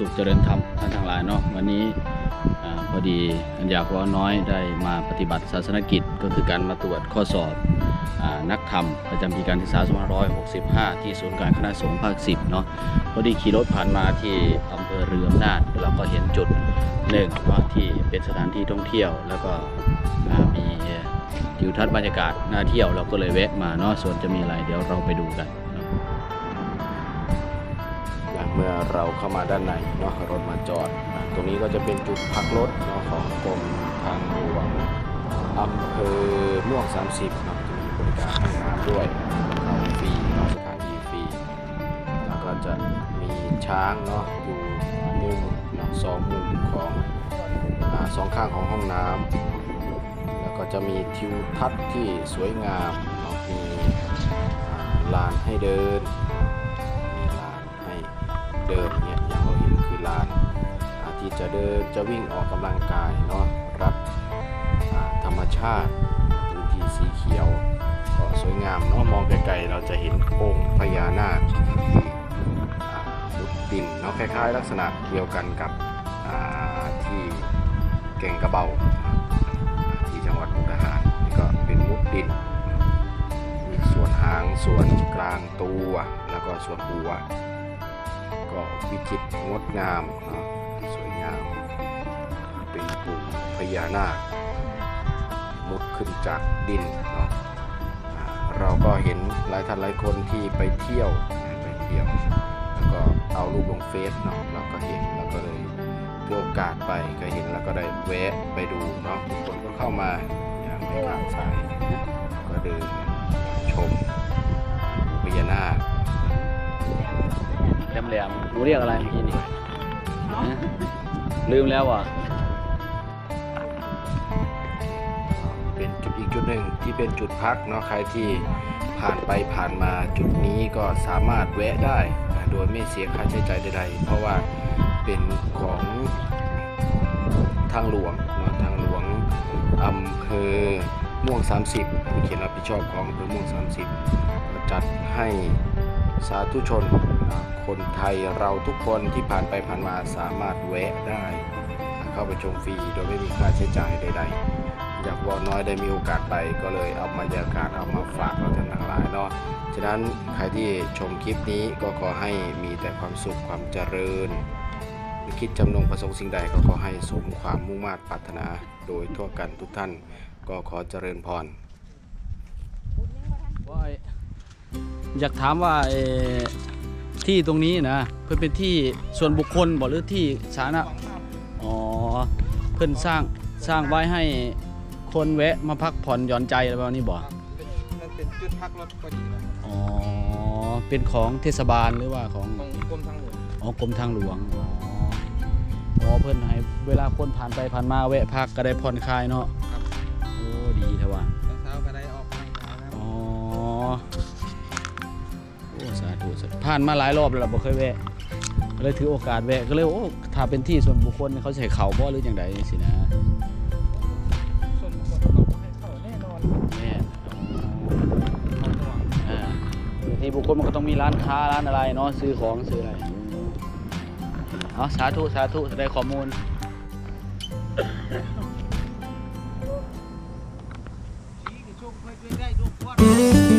สุขเจริญธรรมท่านทั้งหลายเนาะวันนี้อพอดีอัญญาพวน้อยได้มาปฏิบัติศาสนกิจก็คือการมาตรวจข้อสอบอนักธรรม ประจำปีการศึกษา2565 ที่ศูนย์การคณะสงฆ์ภาค 10 เนาะพอดีขี่รถผ่านมาที่อำเภอเรืออำนาจเราก็เห็นจุดหนึ่งเนาที่เป็นสถานที่ท่องเที่ยวแล้วก็มีทิวทัศน์บรรยากาศน่าเที่ยวเราก็เลยแวะมาเนาะส่วนจะมีอะไรเดี๋ยวเราไปดูกัน มื่อเราเข้ามาด้านในเนาะรถมาจอด ตรงนี้ก็จะเป็นจุดพักรถเนาะของกรมทางหลวงอำเภอม่วง 30เนาะจะมีบริการให้น้ำด้วยเข้าฟรีเนาะสถานีฟรีแล้วก็จะมีช้างเนาะอยู่มุมเนาะสองมุมของอสองข้างของห้องน้ำแล้วก็จะมีทิวทัศน์ที่สวยงามเนาะมีลานให้เดิน จะวิ่งออกกำลังกายเนาะรับธรรมชาติพื้นที่สีเขียวก็สวยงามเนาะมองไกลๆเราจะเห็นองค์พญานาคที่มุดดินเนาะคล้ายๆ ลักษณะเดียวกันกับที่เก่งกระเบาอ่าที่จังหวัดมุกดาหารนี่ก็เป็นมุดดิน มีส่วนหางส่วนกลางตัว แล้วก็ส่วนหัว ก็วิจิตรงดงามเนาะ ญานาคมุดขึ้นจากดินเนาะเราก็เห็นหลายท่านหลายคนที่ไปเที่ยวไปเที่ยว แล้วก็เอารูปลงเฟซเนาะเราก็เห็นแล้วก็เลยถือโอกาสไปก็เห็นแล้วก็ได้แวะไปดูเนาะทุกคนก็เข้ามาอย่างไม่ขาดสายก็เดินชมพญานาคแหลมแหลมหนูเรียกอะไรเมื่อกี้นี่ลืมแล้วอะ หนึ่งที่เป็นจุดพักเนาะใครที่ผ่านไปผ่านมาจุดนี้ก็สามารถแวะได้โดยไม่เสียค่าใช้จ่ายใดๆ เพราะว่าเป็นของทางหลวงเนาะทางหลวงอำเภอม่วง 30 ผู้เขียนรับผิดชอบของอำเภอม่วง 30 จัดให้สาธุชนคนไทยเราทุกคนที่ผ่านไปผ่านมาสามารถแวะได้ เข้าไปชมฟรีโดยไม่มีค่าใช้จ่ายใด ๆ อยากบอกน้อยได้มีโอกาสไปก็เลยเอาบรรยากาศเอามาฝากเราท่านทั้งหลายเนาะฉะนั้นใครที่ชมคลิปนี้ก็ขอให้มีแต่ความสุขความเจริญคิดจำนงประสงค์สิ่งใดก็ขอให้สมความมุ่งมา่ปรารถนาโดยทั่วกันทุกท่านก็ขอเจริญพรอยากถามว่าที่ตรงนี้นะเพื่อเป็นที่ส่วนบุคคลบ่หรือที่สาธารณะอ๋อเพิ่อนสร้างสร้างไว้ให้ คนแวะมาพักผ่อนหย่อนใจอะไรประมาณนี้บ่มันเป็นจุดพักรถพอดีนะครับอ๋อ เป็นของเทศบาลหรือว่าของ ของกรมทางหลวงอ๋อกรมทางหลวง อ๋ออ๋อเพิ่นให้เวลาคนผ่านไปผ่านมาแวะพักก็ได้ผ่อนคลายเนาะครับโอ้ดีเถอะว่ะตอนเช้าก็ได้ออกกำลังกายนะครับอ๋อโอ้สาธุสาธุผ่านมาหลายรอบแล้วล่ะบ่เคยแวะก็เลยถือโอกาสแวะก็เลยโอ้ถ้าเป็นที่ส่วนบุคคลเขาจะให้เขาบ่หรือจังใดสินะ ทีบุคคลมันก็ต้องมีร้านค้าร้านอะไรเนาะซื้อของซื้ออะไรเอาสาธุสาธุได้ข้อมูลชีกระชกเพื่อได้ลูกวัด